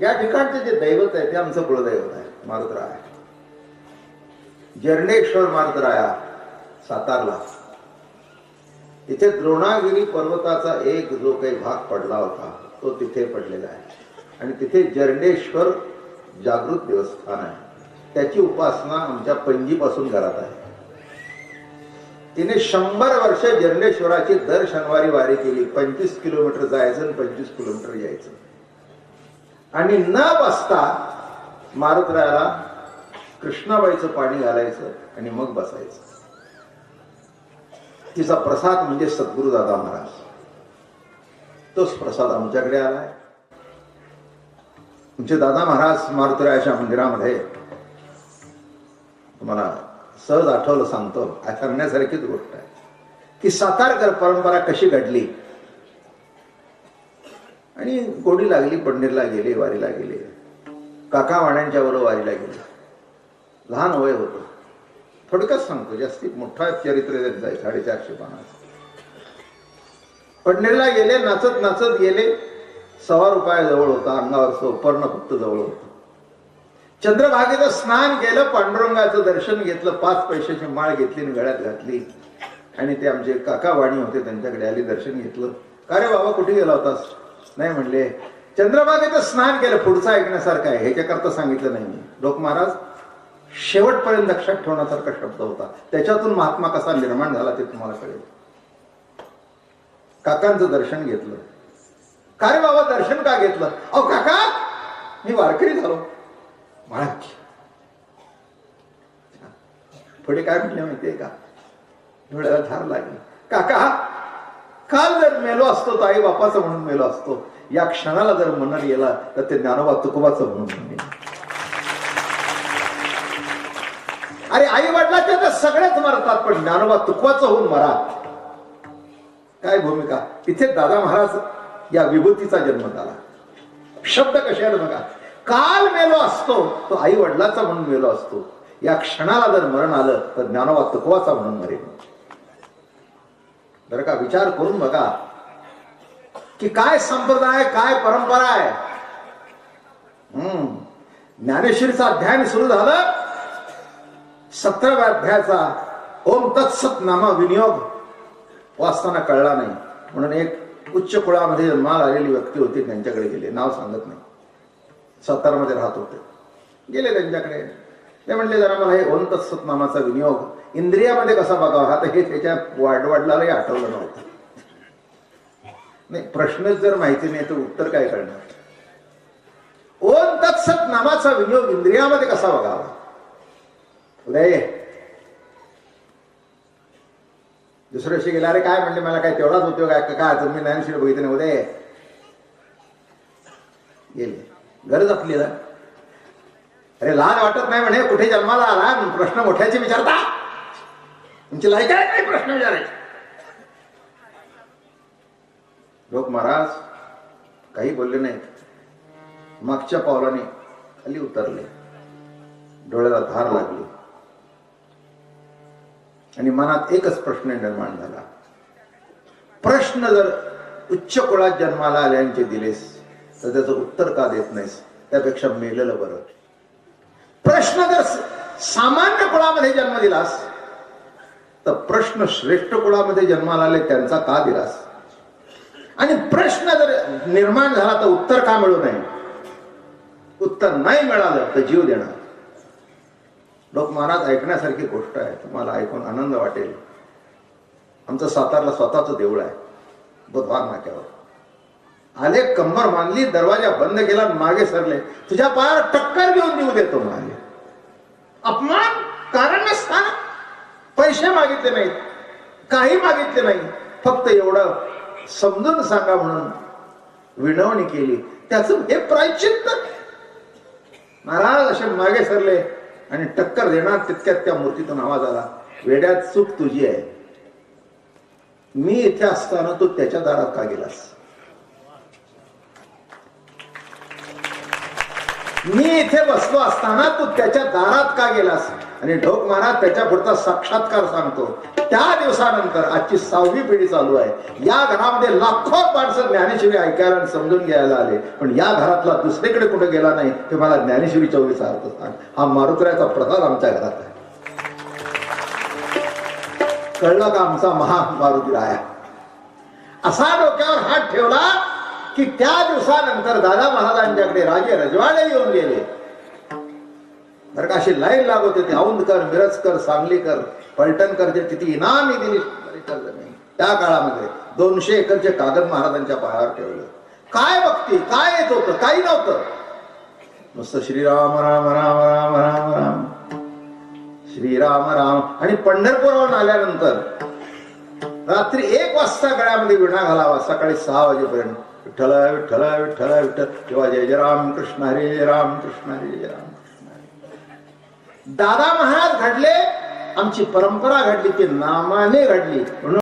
या ठिकाणचे जे दैवत आहे ते आमचं कुळदैवत आहे मारुतराय. जर्णेश्वर मारुतराया सातारला. तिथे द्रोणागिरी पर्वताचा एक जो काही भाग पडला होता तो तिथे पडलेला आहे. आणि तिथे जर्णेश्वर जागृत देवस्थान आहे. त्याची उपासना आमच्या पणजीपासून घरात आहे. तिने शंभर वर्ष जर्णेश्वराची दर शनिवारी वारी केली पंचवीस किलोमीटर जायचं आणि पंचवीस किलोमीटर यायचं. आणि न बसता मारुतरायाला कृष्णाबाईचं पाणी घालायचं आणि मग बसायचं. तिचा प्रसाद म्हणजे सद्गुरुदादा महाराज. तोच प्रसाद आमच्याकडे आलाय तुमचे दादा महाराज मारुतरायाच्या मंदिरामध्ये तुम्हाला सहज आठवलं सांगतो करण्यासारखीच गोष्ट आहे. की सातारकर परंपरा कशी घडली? आणि गोडी लागली पंढरीला गेले वारीला गेले. काका वाण्यांच्या बरोबर वारीला गेले. लहान वय होतं. थोडक्यात सांगतो जास्ती मोठा चरित्र त्यांचा आहे साडेचारशे पानाचं. पंढरीला गेले नाचत नाचत गेले. सव्वा रुपया जवळ होता अंगावरचं उपर्ण फक्त जवळ होतं. चंद्रभागेचं स्नान केलं पांडुरंगाचं दर्शन घेतलं पाच पैशाची माळ घेतली आणि गळ्यात घातली. आणि ते आमचे काका वाणी होते त्यांच्याकडे आली दर्शन घेतलं. का रे बाबा कुठे गेला होतास? नाही म्हणले. चंद्रभागेचं स्नान केलं पुढचं ऐकण्यासारखं आहे. ह्याच्याकरता सांगितलं नाही मी. लोक महाराज शेवटपर्यंत लक्षात ठेवण्यासारखा शब्द होता. त्याच्यातून महात्मा कसा निर्माण झाला ते तुम्हाला कळेल. काकांचं दर्शन घेतलं. काय रे बाबा दर्शन का घेतलं? अहो काका मी वारकरी झालो. महाराज पुढे काय म्हटले माहितीये का? डोळ्याला धार लागली. काका काल जर मेलो असतो तर आई बापाचं म्हणून मेलो असतो या क्षणाला जर म्हणत गेला तर ते ज्ञानोबा तुकोबाचं म्हणून म्हणेल. अरे आई वडिलाच्या तर सगळेच मरतात पण ज्ञानोबा तुकवाचं होऊन मरा. काय भूमिका? तिथे दादा महाराज या विभूतीचा जन्म झाला. शब्द कशाला बघा? काल मेलो असतो तो आई वडिलाचा म्हणून मेलो असतो. या क्षणाला जर मरण आलं तर ज्ञानोबा तुकवाचा म्हणून मरेल. बरं का विचार करून बघा. की काय संप्रदाय काय परंपरा आहे? हम्म. ज्ञानेश्वरीचा ध्यान सुरू झालं. सतराव्या अध्यायाचा ओम तत्सत नामा विनियोग वाचताना कळला नाही. म्हणून एक उच्च कुळामध्ये जन्माला आलेली व्यक्ती होती त्यांच्याकडे गेले. नाव सांगत नाही. सातारामध्ये राहत होते. गेले त्यांच्याकडे. ते म्हणले जरा मला हे ओम तत्सत नामाचा विनियोग इंद्रियामध्ये कसा बघावा? आता हे त्याच्या वाढवाडलाही आठवलं नव्हतं. नाही प्रश्नच जर माहिती नाही तर उत्तर काय करणार? ओम तत्सत नामाचा विनियोग इंद्रियामध्ये कसा बघावा? उदय दुसऱ्या दिवशी गेला अरे काय म्हणले मला काय तेवढाच उपयोग आहे का? काय तुम्ही ज्ञानशील बघितलं नाही उदय. गेले. गरज आपली अरे लहान वाटत नाही म्हणे कुठे जन्माला आला? प्रश्न मोठ्याचे विचारता. तुमची लायक आहे काय प्रश्न विचारायचे? लोक महाराज काही बोलले नाहीत. मागच्या पावलाने खाली उतरले. डोळ्याला धार लागली. आणि मनात एकच प्रश्न निर्माण झाला. प्रश्न जर उच्च कुळात जन्माला आल्यांचे दिलेस तर त्याचं उत्तर का देत नाहीस? त्यापेक्षा मेलेलं बरं. प्रश्न जर सामान्य कुळामध्ये जन्म दिलास तर प्रश्न श्रेष्ठ कुळामध्ये जन्माला आले त्यांचा का दिलास? आणि प्रश्न जर निर्माण झाला तर उत्तर का मिळू नये? उत्तर नाही मिळालं तर जीव देणार. लोक महाराज ऐकण्यासारखी गोष्ट आहे. तुम्हाला ऐकून आनंद वाटेल. आमचं सातारला स्वतःच देऊळ आहे बुधवार नाक्यावर. आले कंबर मानली दरवाजा बंद केला मागे सरले. तुझ्या पायावर टक्कर घेऊन देऊ देतो म्हणाले. अपमान कारण नसताना पैसे मागितले नाहीत. काही मागितले नाही. फक्त एवढं समजून सांगा म्हणून विनवणी केली. त्याच हे प्रायचित्त. महाराज असे मागे सरले आणि टक्कर देणार तितक्यात त्या मूर्तीतून आवाज आला. वेड्यात चूक तुझी आहे. मी इथे असताना तू त्याच्या दारात का गेलास? मी इथे बसलो असताना तू त्याच्या दारात का गेलास? आणि ढोक महाराज त्याच्या पुढचा साक्षात्कार सांगतो. त्या दिवसानंतर आजची सहावी पिढी चालू आहे. या घरामध्ये लाखो माणसं ज्ञानेश्वरी ऐकायला आणि समजून घ्यायला आले. पण या घरातला दुसरीकडे कुठे गेला नाही ते मला ज्ञानेश्वरी चौवीस अर्थ सांग. हा मारुतऱ्याचा प्रसाद आमच्या घरात आहे. कळलं का आमचा महा मारुती राया असा डोक्यावर हात ठेवला की त्या दिवसानंतर दादा महाराजांच्याकडे राजे रजवाडे येऊन गेले. बरं का अशी लाईन लागत होती. औंधकर मिरजकर सांगलीकर पलटणकरचे किती इनामी दिली त्या काळामध्ये दोनशे एकरचे कागद महाराजांच्या पायावर ठेवले. काय बघती काय येत होतं काही नव्हतं. नुसतं श्रीराम राम राम राम राम राम. श्रीराम राम. आणि पंढरपुरावरून आल्यानंतर रात्री एक वाजता गळ्यामध्ये विणा घालावा सकाळी सहा वाजेपर्यंत. विठ्ठल विठ्ठल विठ्ठल विठ्ठल किंवा जय जय राम कृष्ण हरे जय राम कृष्ण हरे जय राम कृष्ण हरे दादा महाराज घडले आमची परंपरा घडली ती नामाने घडली. म्हणून